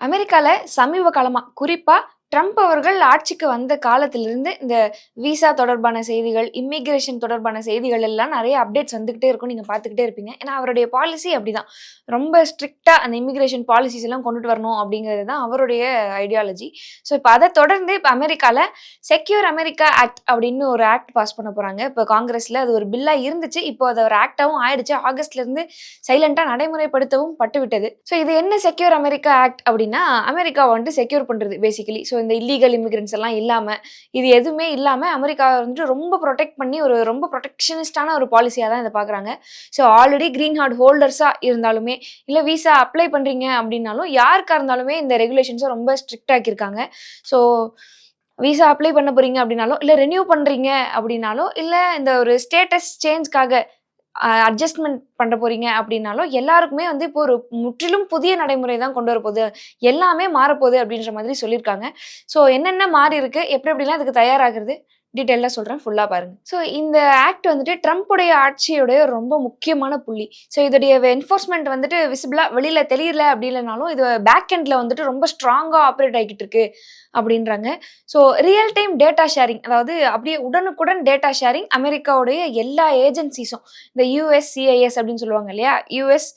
அமெரிக்காவில் சமீப காலமாக குறிப்பாக ட்ரம்ப் அவர்கள் ஆட்சிக்கு வந்த காலத்திலிருந்து இந்த விசா தொடர்பான செய்திகள் இமிகிரேஷன் தொடர்பான செய்திகள் எல்லாம் நிறைய அப்டேட்ஸ் வந்துகிட்டே இருக்கும். நீங்கள் பார்த்துக்கிட்டே இருப்பீங்க. ஏன்னா அவருடைய பாலிசி அப்படிதான். ரொம்ப ஸ்ட்ரிக்டாக அந்த இமிகிரேஷன் பாலிசிஸ் எல்லாம் கொண்டுட்டு வரணும் அப்படிங்கிறது தான் அவருடைய ஐடியாலஜி ஸோ இப்போ அதை தொடர்ந்து இப்போ அமெரிக்காவில் செக்யூர் அமெரிக்கா ஆக்ட் அப்படின்னு ஒரு ஆக்ட் பாஸ் பண்ண போகிறாங்க இப்போ காங்கிரஸில் அது ஒரு பில்லாக இருந்துச்சு. இப்போ அது ஒரு ஆக்டாவும் ஆயிடுச்சு. ஆகஸ்ட்லேருந்து சைலண்ட்டாக நடைமுறைப்படுத்தவும் பட்டுவிட்டது. ஸோ இது என்ன செக்யூர் அமெரிக்கா ஆக்ட் அப்படின்னா அமெரிக்கா வந்துட்டு செக்யூர் பண்ணுறது பேசிக்கலி ஸோ இந்த இல்லீகல் இமிகிரன்ஸ் எல்லாம் இல்லாமல் இது எதுவுமே இல்லாமல் அமெரிக்கா வந்துட்டு ரொம்ப ப்ரொடெக்ட் பண்ணி ஒரு ரொம்ப ப்ரொடெக்ஷனிஸ்டான ஒரு பாலிசியாக தான் இதை பார்க்குறாங்க ஸோ ஆல்ரெடி க்ரீன் ஹார்ட் ஹோல்டர்ஸாக இருந்தாலுமே இல்லை விசா அப்ளை பண்ணுறீங்க அப்படின்னாலும் யாருக்காக இருந்தாலுமே இந்த ரெகுலேஷன்ஸை ரொம்ப ஸ்ட்ரிக்ட் ஆக்கியிருக்காங்க. ஸோ விசா அப்ளை பண்ண போகிறீங்க அப்படின்னாலும் இல்லை ரெனியூ பண்ணுறீங்க அப்படின்னாலும் இல்லை இந்த ஒரு ஸ்டேட்டஸ் சேஞ்ச்காக அட்ஜஸ்ட்மெண்ட் பண்ண போறீங்க அப்படின்னாலும் எல்லாருக்குமே வந்து இப்போ ஒரு முற்றிலும் புதிய நடைமுறை தான் கொண்டு வரப்போகுது எல்லாமே மாறப்போகுது அப்படின்ற மாதிரி சொல்லியிருக்காங்க. ஸோ என்னென்ன மாறி இருக்கு? எப்படி எப்படிலாம் இதுக்கு தயாராகிறது? டீட்டெயிலாக சொல்கிறேன் ஃபுல்லாக பாருங்க. ஸோ இந்த ஆக்ட் வந்துட்டு ட்ரம்ப்புடைய ஆட்சியுடைய ரொம்ப முக்கியமான புள்ளி. ஸோ இதோடைய என்ஃபோர்ஸ்மெண்ட் வந்துட்டு விசிபிளாக வெளியில் தெரியல அப்படி இல்லைனாலும் இது பேக் எண்டில் வந்துட்டு ரொம்ப ஸ்ட்ராங்காக ஆப்ரேட் ஆகிட்டு இருக்கு அப்படின்றாங்க. So real time data sharing அதாவது அப்படியே உடனுக்குடன் டேட்டா ஷேரிங் அமெரிக்காவுடைய எல்லா ஏஜென்சிஸும் இந்த யூஎஸ்சிஐஎஸ் அப்படின்னு சொல்லுவாங்க இல்லையா? US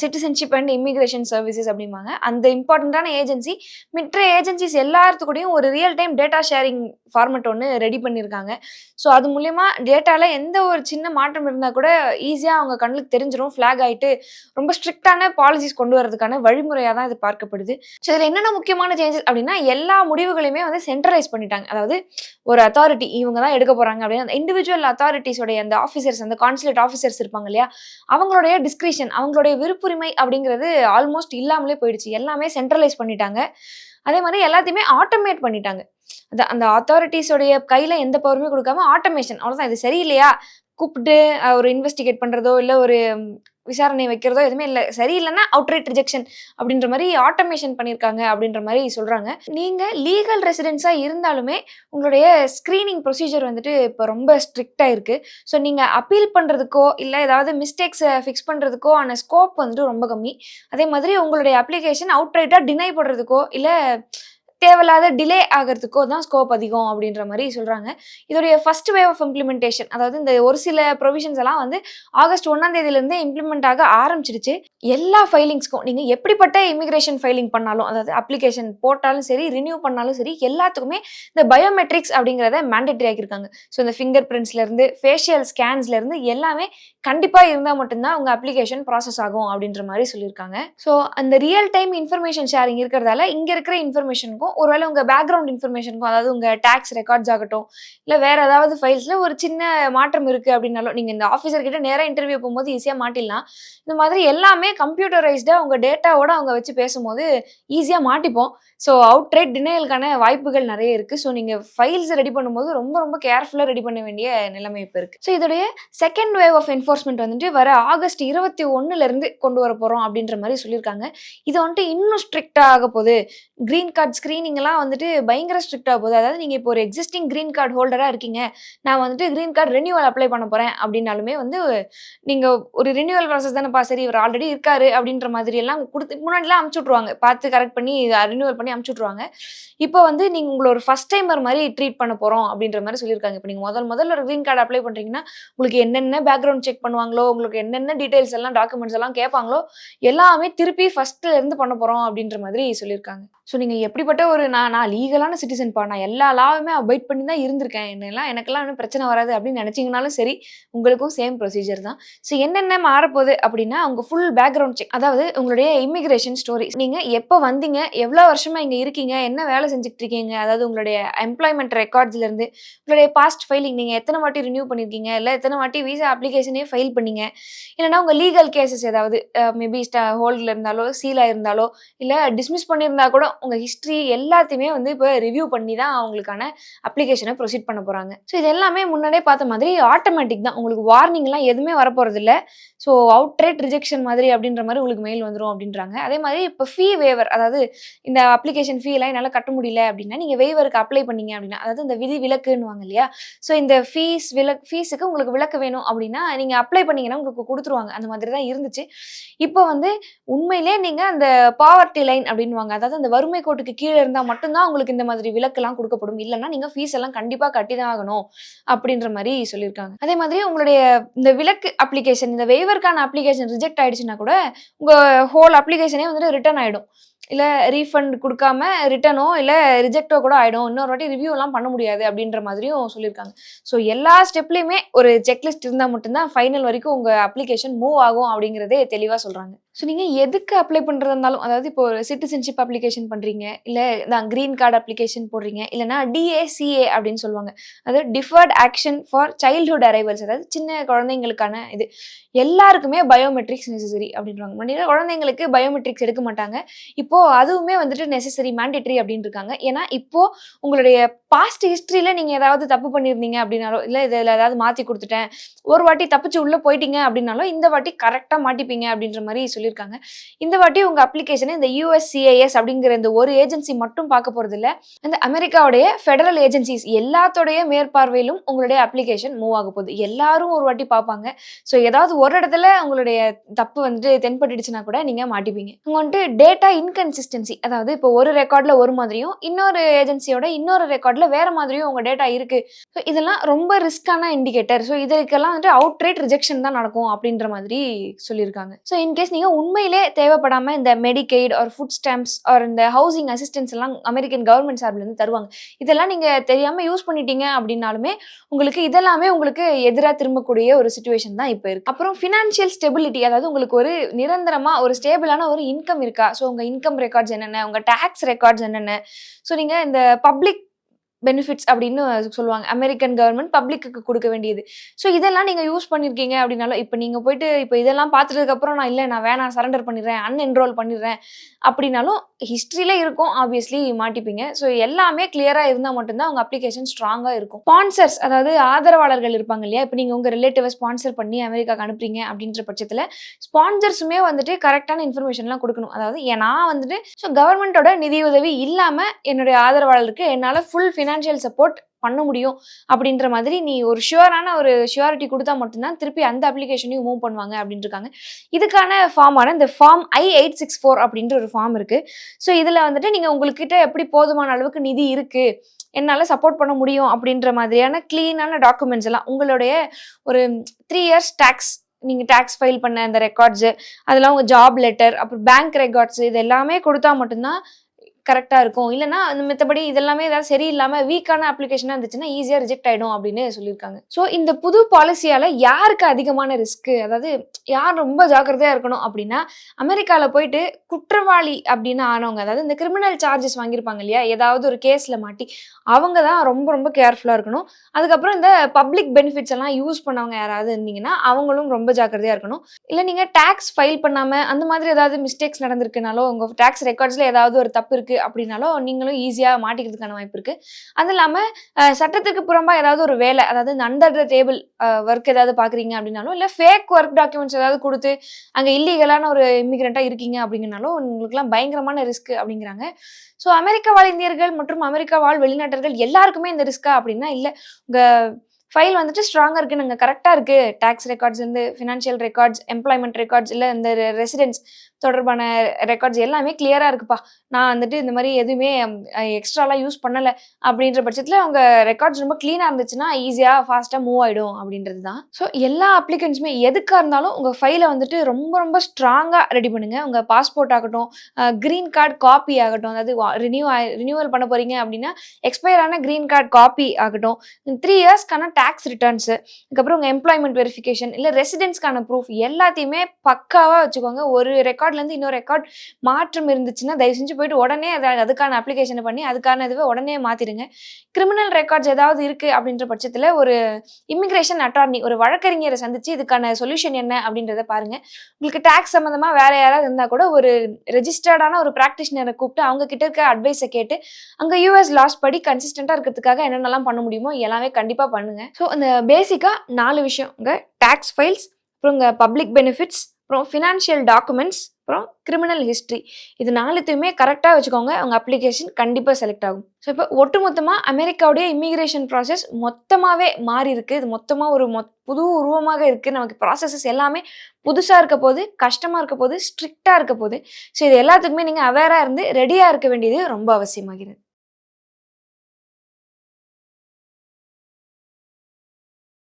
citizenship and immigration services அப்படிம்பாங்க. அந்த இம்பார்ட்டண்ட்டான ஏஜென்சி மிற்ற ஏஜென்சிஸ் எல்லாத்துக்கூடையும் ஒரு real time data sharing format ஒன்று ரெடி பண்ணியிருக்காங்க ஸோ அது மூலயமா டேட்டாவில் எந்த ஒரு சின்ன மாற்றம் இருந்தால் கூட ஈஸியாக அவங்க கண்ணுக்கு தெரிஞ்சிடும் ஃப்ளாக் ஆகிட்டு ரொம்ப ஸ்ட்ரிக்டான பாலிசிஸ் கொண்டு வரதுக்கான வழிமுறையாக தான் இது பார்க்கப்படுது. ஸோ இதில் என்னென்ன முக்கியமான சேஞ்சஸ் அப்படின்னா எல்லா முடிவுகளையுமே வந்து சென்ட்ரலைஸ் பண்ணிட்டாங்க. அதாவது ஒரு அத்தாரிட்டி இவங்க தான் எடுக்க போகிறாங்க அப்படின்னு அந்த இண்டிவிஜுவல் அத்தாரிட்டிஸோடைய அந்த ஆஃபீஸர்ஸ் அந்த கான்சுலேட் ஆஃபீஸர்ஸ் இருப்பாங்க இல்லையா? அவங்களுடைய டிஸ்கிரிஷன் அவங்களுடைய விருப்புரிமை அப்படிங்கிறது ஆல்மோஸ்ட் இல்லாமலே போயிடுச்சு. எல்லாமே சென்ட்ரலைஸ் பண்ணிட்டாங்க. அதே மாதிரி எல்லாத்தையுமே ஆட்டோமேட் பண்ணிட்டாங்க. அந்த அந்த அத்தாரிட்டிஸோடைய கையில் எந்த பவருமே கொடுக்காம ஆட்டோமேஷன் அவ்வளோதான் இது சரியில்லையா? கூப்பிட்டு ஒரு இன்வெஸ்டிகேட் பண்ணுறதோ இல்லை ஒரு விசாரணை வைக்கிறதோ எதுவுமே இல்லை. சரியில்லைன்னா அவுட்ரைட் ரிஜெக்ஷன் அப்படின்ற மாதிரி ஆட்டோமேஷன் பண்ணியிருக்காங்க அப்படின்ற மாதிரி சொல்கிறாங்க நீங்கள் லீகல் ரெசிடென்ஸாக இருந்தாலுமே உங்களுடைய ஸ்க்ரீனிங் ப்ரொசீஜர் வந்துட்டு இப்போ ரொம்ப ஸ்ட்ரிக்டாக இருக்குது ஸோ நீங்கள் அப்பீல் பண்ணுறதுக்கோ இல்லை ஏதாவது மிஸ்டேக்ஸை ஃபிக்ஸ் பண்ணுறதுக்கோ ஆன ஸ்கோப் வந்துட்டு ரொம்ப கம்மி. அதே மாதிரி உங்களுடைய அப்ளிகேஷன் அவுட்ரைட்டாக டினை பண்ணுறதுக்கோ இல்லை தேவையில்லாத டிலே ஆகிறதுக்கோ தான் ஸ்கோப் அதிகம் அப்படின்ற மாதிரி சொல்கிறாங்க இதோடைய ஃபர்ஸ்ட் வேவ் ஆஃப் இம்ப்ளிமெண்டேஷன் அதாவது இந்த ஒரு சில ப்ரொவிஷன்ஸ் எல்லாம் வந்து ஆகஸ்ட் ஒன்றாம் தேதியிலேருந்தே இம்ப்ளிமெண்ட் ஆக ஆரம்பிச்சிடுச்சு. எல்லா ஃபைலிங்ஸ்க்கும் நீங்கள் எப்படிப்பட்ட இமிகிரேஷன் ஃபைலிங் பண்ணாலும் அதாவது அப்ளிகேஷன் போட்டாலும் சரி ரினியூ பண்ணாலும் சரி எல்லாத்துக்குமே இந்த பயோமெட்ரிக்ஸ் அப்படிங்கிறத மேண்டேட்டரி ஆக்கியிருக்காங்க. ஸோ இந்த ஃபிங்கர் பிரிண்ட்ஸ்லேருந்து ஃபேஷியல் ஸ்கேன்ஸ்லேருந்து எல்லாமே கண்டிப்பாக இருந்தால் மட்டும்தான் உங்கள் அப்ளிகேஷன் ப்ராசஸ் ஆகும் அப்படின்ற மாதிரி சொல்லியிருக்காங்க. ஸோ அந்த ரியல் டைம் இன்ஃபர்மேஷன் ஷேரிங் இருக்கிறதால இங்கே இருக்கிற இன்ஃபர்மேஷனுக்கும் ஒருவேளை உங்கள் பேக்ரவுண்ட் இன்ஃபர்மேஷனுக்கும் அதாவது உங்கள் டேக்ஸ் ரெக்கார்ட்ஸ் ஆகட்டும் இல்லை வேறு ஏதாவது ஃபைல்ஸில் ஒரு சின்ன மாற்றம் இருக்குது அப்படின்னாலும் நீங்கள் இந்த ஆஃபீஸர்கிட்ட நேராக இன்டர்வியூ போகும்போது ஈஸியாக மாட்டிடலாம். இந்த மாதிரி எல்லாமே கம்ப்யூட்டரைஸ்டாக உங்கள் டேட்டாவோட அவங்க வச்சு பேசும்போது ஈஸியாக மாட்டிப்போம். ஸோ அவுட் ரைட் டினையலுக்கான வாய்ப்புகள் நிறைய இருக்குது ஸோ நீங்கள் ஃபைல்ஸ் ரெடி பண்ணும்போது ரொம்ப ரொம்ப கேர்ஃபுல்லாக ரெடி பண்ண வேண்டிய நிலைமை இப்போ இருக்குது ஸோ இதோடைய செகண்ட் வேவ் ஆஃப் என்ஃபோர்ஸ்மெண்ட் வந்துட்டு வர ஆகஸ்ட் இருபத்தி ஒன்னுலேருந்து கொண்டு வர போகிறோம் அப்படின்ற மாதிரி சொல்லியிருக்காங்க. இது வந்துட்டு இன்னும் ஸ்ட்ரிக்டாக ஆக போகுது. க்ரீன் கார்ட் ஸ்க்ரீன் ஸ்க்ரீனிங்லாம் வந்துட்டு பயங்கர ஸ்ட்ரிக்டாக போகுது. அதாவது நீங்கள் இப்போ ஒரு எக்ஸிஸ்டிங் க்ரீன் கார்டு ஹோல்டராக இருக்கீங்க. நான் வந்துட்டு க்ரீன் கார்டு ரினியூவல் அப்ளை பண்ண போகிறேன் அப்படின்னாலுமே வந்து நீங்கள் ஒரு ரினியூவல் ப்ராசஸ் தானேப்பா சரி இவர் ஆல்ரெடி இருக்காரு அப்படின்ற மாதிரி எல்லாம் கொடுத்து முன்னாடிலாம் அமுச்சு விட்ருவாங்க பார்த்து கரெக்ட் பண்ணி ரினியூவல் பண்ணி அமுச்சு விட்ருவாங்க இப்போ வந்து நீங்கள் உங்களை ஒரு ஃபஸ்ட் டைமர் மாதிரி ட்ரீட் பண்ண போகிறோம் அப்படின்ற மாதிரி சொல்லியிருக்காங்க. இப்போ நீங்கள் முதல் முதல்ல ஒரு க்ரீன் கார்டு அப்ளை பண்ணுறீங்கன்னா உங்களுக்கு என்னென்ன பேக்ரவுண்ட் செக் பண்ணுவாங்களோ உங்களுக்கு என்னென்ன டீட்டெயில்ஸ் எல்லாம் டாக்குமெண்ட்ஸ் எல்லாம் கேட்பாங்களோ எல்லாமே திருப்பி ஃபஸ்ட்டில் இருந்து பண்ண போகிறோம் அப்படின்ற மாதிரி சொல்லியிருக்காங்க. ஸோ நீங்கள் எப்படிப்பட்ட ஒரு நான் நான் லீகலான சிட்டிசன்ப்பா நான் எல்லா லாவுமே அவாய்ட் பண்ணி தான் இருந்திருக்கேன். என்னெல்லாம் எனக்கெல்லாம் ஒன்றும் பிரச்சனை வராது அப்படின்னு நினச்சிங்கனாலும் சரி உங்களுக்கும் சேம் ப்ரொசீஜர் தான். ஸோ என்னென்ன மாறப்போகுது அப்படின்னா உங்கள் ஃபுல் பேக்ரவுண்ட் செக் அதாவது உங்களுடைய இமிகிரேஷன் ஸ்டோரி நீங்கள் எப்போ வந்தீங்க எவ்வளோ வருஷமாக இங்கே இருக்கீங்க என்ன வேலை செஞ்சுட்டு இருக்கீங்க அதாவது உங்களுடைய எம்ப்ளாய்மெண்ட் ரெக்கார்ட்ஸ்லேருந்து உங்களுடைய பாஸ்ட் ஃபைலிங் நீங்கள் எத்தனை வாட்டி ரினியூ பண்ணியிருக்கீங்க இல்லை எத்தனை வாட்டி விசா அப்ளிகேஷனே ஃபைல் பண்ணீங்க. இல்லைன்னா உங்கள் லீகல் கேசஸ் ஏதாவது மேபி ஹோல்டில் இருந்தாலோ சீலாக இருந்தாலோ இல்லை டிஸ்மிஸ் பண்ணியிருந்தா கூட உங்கள் ஹிஸ்ட்ரி எல்லாத்தையுமே வந்து இப்போ ரிவ்யூ பண்ணி தான் அவங்களுக்கான அப்ளிகேஷனை ப்ரொசீட் பண்ண போகிறாங்க ஸோ இது எல்லாமே முன்னாடியே பார்த்த மாதிரி ஆட்டோமேட்டிக் தான். உங்களுக்கு வார்னிங்லாம் எதுவுமே வரப்போகிறது இல்லை ஸோ அவுட்ரேட் ரிஜெக்ஷன் மாதிரி அப்படின்ற மாதிரி உங்களுக்கு மெயில் வந்துடும் அப்படின்றாங்க. அதே மாதிரி இப்போ ஃபீ வேவர் அதாவது இந்த அப்ளிகேஷன் ஃபீ எல்லாம் என்னால் கட்ட முடியல அப்படின்னா நீங்கள் வேவருக்கு அப்ளை பண்ணீங்க அப்படின்னா அதாவது இந்த விதி விலக்குன்னுவாங்க இல்லையா? ஸோ இந்த ஃபீஸ் விலக் ஃபீஸுக்கு உங்களுக்கு விலக்கு வேணும் அப்படின்னா நீங்கள் அப்ளை பண்ணீங்கன்னா உங்களுக்கு கொடுத்துருவாங்க. அந்த மாதிரி தான் இருந்துச்சு. இப்போ வந்து உண்மையிலே நீங்கள் அந்த பாவர்ட்டி லைன் அப்படின்வாங்க அதாவது அந்த வறுமை கோட்டுக்கு கீழே இருந்தால் மட்டும்தான் உங்களுக்கு இந்த மாதிரி விலக்கெல்லாம் கொடுக்கப்படும். இல்லைன்னா நீங்கள் ஃபீஸ் எல்லாம் கண்டிப்பாக கட்டி தான் ஆகணும் அப்படின்ற மாதிரி சொல்லியிருக்காங்க. அதே மாதிரி உங்களுடைய இந்த விலக்கு அப்ளிகேஷன் இந்த வெய்வருக்கான அப்ளிகேஷன் ரிஜெக்ட் ஆயிடுச்சுன்னா கூட உங்கள் ஹோல் அப்ளிகேஷனே வந்துட்டு ரிட்டர்ன் ஆகிடும் இல்லை ரீஃபண்ட் கொடுக்காம ரிட்டனோ இல்லை ரிஜெக்டோ கூட ஆகிடும் இன்னொரு வாட்டி ரிவ்யூலாம் பண்ண முடியாது அப்படின்ற மாதிரியும் சொல்லியிருக்காங்க. ஸோ எல்லா ஸ்டெப்லையுமே ஒரு செக்லிஸ்ட் இருந்தால் மட்டும்தான் ஃபைனல் வரைக்கும் உங்கள் அப்ளிகேஷன் மூவ் ஆகும் அப்படிங்கிறதே தெளிவாக சொல்கிறாங்க ஸோ நீங்கள் எதுக்கு அப்ளை பண்ணுறதா இருந்தாலும் அதாவது இப்போ ஒரு சிட்டிசன்ஷிப் அப்ளிகேஷன் பண்ணுறீங்க இல்லை நான் க்ரீன் கார்டு அப்ளிகேஷன் போடுறீங்க இல்லைனா டிஏசிஏ அப்படின்னு சொல்லுவாங்க. அதாவது deferred action for childhood arrivals அதாவது சின்ன குழந்தைங்களுக்கான இது. எல்லாருக்குமே பயோமெட்ரிக்ஸ் நெசசரி அப்படின்றாங்க. முன்னாடி குழந்தைங்களுக்கு பயோமெட்ரிக்ஸ் எடுக்க மாட்டாங்க. இப்போ அதுவுமே வந்துட்டு நெசசரி மேண்டேட்ரி அப்படின்னு இருக்காங்க. ஏன்னா இப்போது உங்களுடைய பாஸ்ட் ஹிஸ்ட்ரியில நீங்க ஏதாவது தப்பு பண்ணியிருந்தீங்க அப்படின்னாலோ இல்லை இதில் ஏதாவது மாத்தி கொடுத்துட்டேன் ஒரு வாட்டி தப்பிச்சு உள்ள போயிட்டீங்க அப்படின்னாலும் இந்த வாட்டி கரெக்டாக மாட்டிப்பீங்க அப்படின்ற மாதிரி சொல்லியிருக்காங்க. இந்த வாட்டி உங்க அப்ளிகேஷனை இந்த யூஎஸ்சிஐஎஸ் அப்படிங்கிற இந்த ஒரு ஏஜென்சி மட்டும் பார்க்க போறது இல்ல இந்த அமெரிக்காவுடைய ஃபெடரல் ஏஜென்சிஸ் எல்லாத்தோடைய மேற்பார்வையிலும் உங்களுடைய அப்ளிகேஷன் மூவ் ஆக போகுது. எல்லாரும் ஒரு வாட்டி பார்ப்பாங்க. ஸோ ஏதாவது ஒரு இடத்துல உங்களுடைய தப்பு வந்துட்டு தென்பட்டுடுச்சுன்னா கூட நீங்க மாட்டிப்பீங்க. உங்க வந்துட்டு டேட்டா இன்கன்சிஸ்டன்சி அதாவது இப்போ ஒரு ரெக்கார்ட்ல ஒரு மாதிரியும் இன்னொரு ஏஜென்சியோட இன்னொரு ரெக்கார்ட்ல வேற மாதிரியும் உங்கள் டேட்டா இருக்கு. ஸோ இதெல்லாம் ரொம்ப ரிஸ்க்கான இண்டிகேட்டர் ஸோ இதுக்கெல்லாம் வந்துட்டு அவுட் ரேட் ரிஜெக்ஷன் தான் நடக்கும் அப்படின்ற மாதிரி சொல்லியிருக்காங்க. ஸோ இன்கேஸ் நீங்கள் உண்மையிலே தேவைப்படாமல் இந்த Medicaid or food stamps or இந்த ஹவுசிங் அசிஸ்டன்ஸ் எல்லாம் அமெரிக்கன் கவர்மெண்ட் சார்பிலேருந்து தருவாங்க. இதெல்லாம் நீங்கள் தெரியாமல் யூஸ் பண்ணிட்டீங்க அப்படின்னாலுமே உங்களுக்கு இதெல்லாமே உங்களுக்கு எதிராக திரும்பக்கூடிய ஒரு சுச்சுவேஷன் தான் இப்போ இருக்கு. அப்புறம் ஃபினான்ஷியல் ஸ்டெபிலிட்டி அதாவது உங்களுக்கு ஒரு நிரந்தரமாக ஒரு ஸ்டேபிளான ஒரு இன்கம் இருக்கா? ஸோ உங்கள் இன்கம் ரெக்கார்ட்ஸ் என்னென்ன? உங்கள் டேக்ஸ் ரெக்கார்ட்ஸ் என்னென்ன? ஸோ நீங்கள் இந்த பப்ளிக் பெனிஃபிட்ஸ் அப்படின்னு சொல்லுவாங்க. அமெரிக்கன் கவர்மெண்ட் பப்ளிக்கு கொடுக்க வேண்டியது. ஸோ இதெல்லாம் நீங்கள் யூஸ் பண்ணியிருக்கீங்க அப்படின்னாலும் இப்போ நீங்கள் போயிட்டு இப்போ இதெல்லாம் பார்த்துட்டதுக்கப்புறம் நான் இல்லை நான் வேணாம் சரண்டர் பண்ணிடுறேன் அன்என்ரோல் பண்ணிடுறேன். அப்படின்னாலும் ஹிஸ்ட்ரியில இருக்கும் ஆப்வியஸ்லி மாட்டிப்பீங்க. ஸோ எல்லாமே கிளியராக இருந்தால் மட்டும்தான் உங்கள் அப்ளிகேஷன் ஸ்ட்ராங்காக இருக்கும். ஸ்பான்சர்ஸ் அதாவது ஆதரவாளர்கள் இருப்பாங்க இல்லையா? இப்போ நீங்கள் உங்கள் ரிலேட்டிவை ஸ்பான்சர் பண்ணி அமெரிக்காக்கு அனுப்புறீங்க அப்படின்ற பட்சத்தில் ஸ்பான்சர்ஸுமே வந்துட்டு கரெக்டான இன்ஃபர்மேஷன்லாம் கொடுக்கணும். அதாவது நான் வந்துட்டு ஸோ கவர்மெண்ட்டோட நிதியுதவி இல்லாமல் என்னுடைய ஆதரவாளருக்கு என்னால் ஃபுல் ஃபினான்ஷியல் சப்போர்ட் பண்ண முடியும் அப்படின்ற மாதிரி நீ ஒரு ஷுவரான ஒரு ஷுவாரிட்டி கொடுத்தா மட்டும்தான் திருப்பி அந்த அப்ளிகேஷனையும் மூவ் பண்ணுவாங்க அப்படின்ட்டு இருக்காங்க இதுக்கான ஃபார்மான இந்த form I eight six four அப்படின்ற ஒரு ஃபார்ம் இருக்கு. ஸோ இதில் வந்துட்டு நீங்கள் உங்கள்கிட்ட எப்படி போதுமான அளவுக்கு நிதி இருக்கு என்னால் சப்போர்ட் பண்ண முடியும் அப்படின்ற மாதிரியான க்ளீனான டாக்குமெண்ட்ஸ் எல்லாம் உங்களுடைய ஒரு த்ரீ இயர்ஸ் டேக்ஸ் நீங்கள் டேக்ஸ் ஃபைல் பண்ண அந்த ரெக்கார்ட்ஸு அதெல்லாம் உங்கள் ஜாப் லெட்டர் அப்புறம் பேங்க் ரெக்கார்ட்ஸ் இது எல்லாமே கொடுத்தா மட்டும்தான் கரெக்டாக இருக்கும். இல்லைன்னா மற்றபடி இதெல்லாமே ஏதாவது சரியில்லாமல் வீக்கான அப்ளிகேஷனாக இருந்துச்சுன்னா ஈஸியாக ரிஜெக்ட் ஆகிடும் அப்படின்னு சொல்லியிருக்காங்க. ஸோ இந்த புது பாலிசியால் யாருக்கு அதிகமான ரிஸ்க்கு அதாவது யார் ரொம்ப ஜாக்கிரதையாக இருக்கணும் அப்படின்னா அமெரிக்காவில் போயிட்டு குற்றவாளி அப்படின்னு ஆனவங்க அதாவது இந்த கிரிமினல் சார்ஜஸ் வாங்கியிருப்பாங்க இல்லையா? ஏதாவது ஒரு கேஸில் மாட்டி அவங்க தான் ரொம்ப ரொம்ப கேர்ஃபுல்லாக இருக்கணும். அதுக்கப்புறம் இந்த பப்ளிக் பெனிஃபிட்ஸ் எல்லாம் யூஸ் பண்ணவங்க யாராவது இருந்தீங்கன்னா அவங்களும் ரொம்ப ஜாக்கிரதையாக இருக்கணும். இல்லை நீங்கள் டேக்ஸ் ஃபைல் பண்ணாமல் அந்த மாதிரி ஏதாவது மிஸ்டேக்ஸ் நடந்திருக்குனாலோ உங்கள் டேக்ஸ் ரெக்கார்ட்ஸில் ஏதாவது ஒரு தப்பு இருக்குது அப்படின்னாலும் நீங்களும் ஈஸியாக மாட்டிக்கிறதுக்கான வாய்ப்பு இருக்குது அது இல்லாமல் சட்டத்துக்கு புறம்பாக ஏதாவது ஒரு வேலை அதாவது இந்த அண்டர் த டேபிள் ஒர்க் ஏதாவது பார்க்குறீங்க அப்படின்னாலும் இல்லை ஃபேக் ஒர்க் டாக்குமெண்ட்ஸ் ஏதாவது கொடுத்து அங்கே இல்லீகலான ஒரு இமிகிரண்ட்டாக இருக்கீங்க அப்படிங்கனாலும் உங்களுக்குலாம் பயங்கரமான ரிஸ்க் அப்படிங்கிறாங்க. ஸோ அமெரிக்கா வாழ் இந்தியர்கள் மற்றும் அமெரிக்கா வாழ் வெளிநாட்டர்கள் எல்லாருக்குமே இந்த ரிஸ்க்கா அப்படின்னா இல்லை உங்கள் ஃபைல் வந்துட்டு ஸ்ட்ராங்காக இருக்குது நாங்கள் கரெக்டாக இருக்குது டேக்ஸ் ரெக்கார்ட்ஸ் இருந்து ஃபினான்ஷியல் ரெக்கார்ட்ஸ் எம்ப்ளாய்மெண்ட் ரெக்கார்ட்ஸ் இல்லை இந்த ரெசிடென்ஸ் தொடர்பான ரெக்கார்ட்ஸ் எல்லாமே கிளியராக இருக்குப்பா. நான் வந்துட்டு இந்த மாதிரி எதுவுமே எக்ஸ்ட்ராலாம் யூஸ் பண்ணலை. அப்படின்ற பட்சத்தில் அவங்க ரெக்கார்ட்ஸ் ரொம்ப க்ளீனாக இருந்துச்சுன்னா ஈஸியாக ஃபாஸ்ட்டாக மூவ் ஆகிடும் அப்படின்றது தான் ஸோ எல்லா அப்ளிகன்ஸுமே எதுக்காக இருந்தாலும் உங்கள் ஃபைலை வந்துட்டு ரொம்ப ரொம்ப ஸ்ட்ராங்காக ரெடி பண்ணுங்கள் உங்கள் பாஸ்போர்ட் ஆகட்டும் க்ரீன் கார்டு காப்பி ஆகட்டும். அதாவது ரினியூ ரினியூவல் பண்ண போகிறீங்க அப்படின்னா எக்ஸ்பயர் ஆன க்ரீன் கார்டு காப்பி ஆகட்டும். த்ரீ இயர்ஸ்க்கான டேக்ஸ் ரிட்டர்ன்ஸு அதுக்கப்புறம் உங்கள் எம்ப்ளாய்மெண்ட் வெரிஃபிகேஷன் இல்லை ரெசிடென்ஸ்க்கான ப்ரூஃப் எல்லாத்தையுமே பக்காவாக வச்சுக்கோங்க. ஒரு ரெக்கார்ட் ரெக்கார்ட்லேருந்து இன்னொரு ரெக்கார்ட் மாற்றம் இருந்துச்சுன்னா தயவு செஞ்சு போயிட்டு உடனே அதை அதுக்கான அப்ளிகேஷனை பண்ணி அதுக்கான இதுவை உடனே மாற்றிடுங்க கிரிமினல் ரெக்கார்ட்ஸ் ஏதாவது இருக்குது அப்படின்ற பட்சத்தில் ஒரு இமிக்ரேஷன் அட்டார்னி ஒரு வழக்கறிஞரை சந்திச்சு இதுக்கான சொல்யூஷன் என்ன அப்படின்றத பாருங்க. உங்களுக்கு டேக்ஸ் சம்மந்தமாக வேற யாராவது இருந்தால் கூட ஒரு ரெஜிஸ்டர்டான ஒரு ப்ராக்டிஷனரை கூப்பிட்டு அவங்க கிட்ட இருக்க அட்வைஸை கேட்டு அங்கே யூஎஸ் லாஸ் படி கன்சிஸ்டண்ட்டாக இருக்கிறதுக்காக என்னென்னலாம் பண்ண முடியுமோ எல்லாமே கண்டிப்பாக பண்ணுங்க. ஸோ அந்த பேசிக்காக நாலு விஷயம். உங்கள் டேக்ஸ் ஃபைல்ஸ் அப்புறம் உங்கள் பப்ளிக் பெனிஃபிட்ஸ் அப்புறம் ஃபினான்ஷியல் டாக்குமெண்ட்ஸ் அப்புறம் கிரிமினல் ஹிஸ்ட்ரி இது நாலுத்தையுமே கரெக்டாக வச்சுக்கோங்க. உங்கள் அப்ளிகேஷன் கண்டிப்பாக செலக்ட் ஆகும். ஸோ இப்போ ஒட்டுமொத்தமாக அமெரிக்காவுடைய இமிகிரேஷன் ப்ராசஸ் மொத்தமாகவே மாறி இருக்கு இது மொத்தமாக ஒரு மொத் புது உருவமாக இருக்குது நமக்கு ப்ராசஸஸ் எல்லாமே புதுசாக இருக்க போது கஷ்டமாக இருக்க போது ஸ்ட்ரிக்டாக இருக்க போது. ஸோ இது எல்லாத்துக்குமே நீங்கள் அவேராக இருந்து ரெடியாக இருக்க வேண்டியது ரொம்ப அவசியமாகிறது.